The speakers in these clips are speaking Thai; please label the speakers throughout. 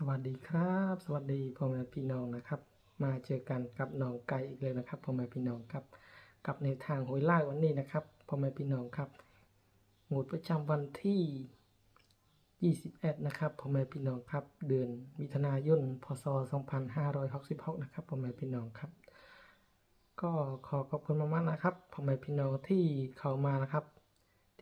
Speaker 1: สวัสดีครับ สวัสดีพ่อแม่พี่น้องนะครับ มาเจอกันกับน้องไก่อีกเลยนะครับพ่อแม่พี่น้องครับ กับในทางหวยล่าวันนี้นะครับพ่อแม่พี่น้องครับงวดประจำวันที่ 21 นะครับพ่อแม่พี่น้องครับ เดือนมิถุนายนพศ 2566 นะครับพ่อแม่พี่น้องครับ ก็ขอขอบคุณมากๆนะครับพ่อแม่พี่น้องที่เข้ามานะครับ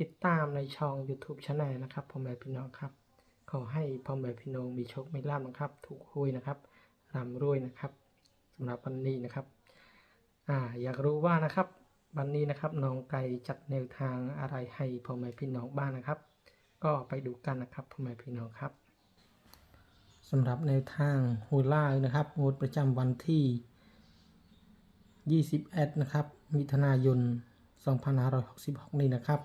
Speaker 1: ติดตามในช่อง YouTube Channel นะครับพ่อแม่พี่น้องครับ ขอให้พ่อแม่พี่น้องมีโชคมีลาภนะครับ ถูกหวยนะครับร่ำรวยนะครับสำหรับวันนี้นะครับอ่าอยากรู้ว่านะครับวันนี้นะครับน้องไก่จัดแนวทางอะไรให้พ่อแม่พี่น้องบ้างนะครับ ก็ไปดูกันนะครับพ่อแม่พี่น้องครับสำหรับแนวทางหวยล่านะครับงวดประจำวันที่ 21 นะครับ มิถุนายน 2566 นี้นะครับ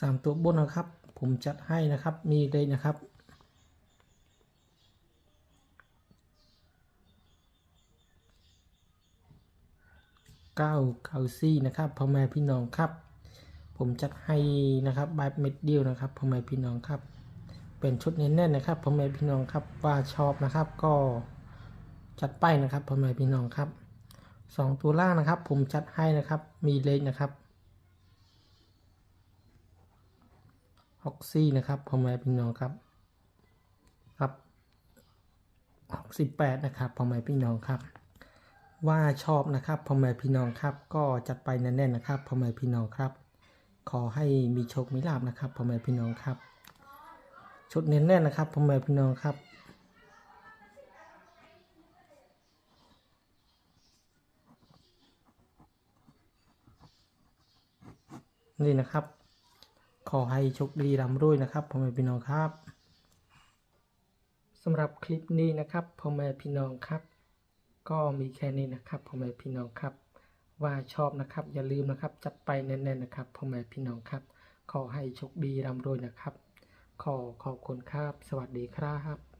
Speaker 1: สามตัวบนนะครับ ผมจัดให้นะครับมีเลยนะครับ เก้าเก้าซี่นะครับพ่อแม่พี่น้องครับ ผมจัดให้นะครับแบบเม็ดเดียวนะครับพ่อแม่พี่น้องครับ เป็นชุดเน้นๆนะครับพ่อแม่พี่น้องครับว่าชอบนะครับก็จัดไปนะครับพ่อแม่พี่น้องครับสองตัวล่างนะครับ ผมจัดให้นะครับมีเลขนะครับ ฮอกซี่นะครับพ่อแม่พี่น้องครับครับหกสิบแปดนะครับพ่อแม่พี่น้องครับ ว่าชอบนะครับพ่อแม่พี่น้องครับ ก็จัดไปแน่นๆนะครับพ่อแม่พี่น้องครับ ขอให้มีโชคมีลาบนะครับพ่อแม่พี่น้องครับ ชุดเน้นๆนะครับพ่อแม่พี่น้องครับนี่นะครับ ขอให้โชคดีร่ำรวยนะครับพ่อแม่พี่น้องครับสำหรับคลิปนี้นะครับพ่อแม่พี่น้องครับ ก็มีแค่นี้นะครับพ่อแม่พี่น้องครับ ว่าชอบนะครับอย่าลืมนะครับจัดไปแน่นๆนะครับพ่อแม่พี่น้องครับ ขอให้โชคดีร่ำรวยนะครับ ขอขอบคุณครับ สวัสดีครับ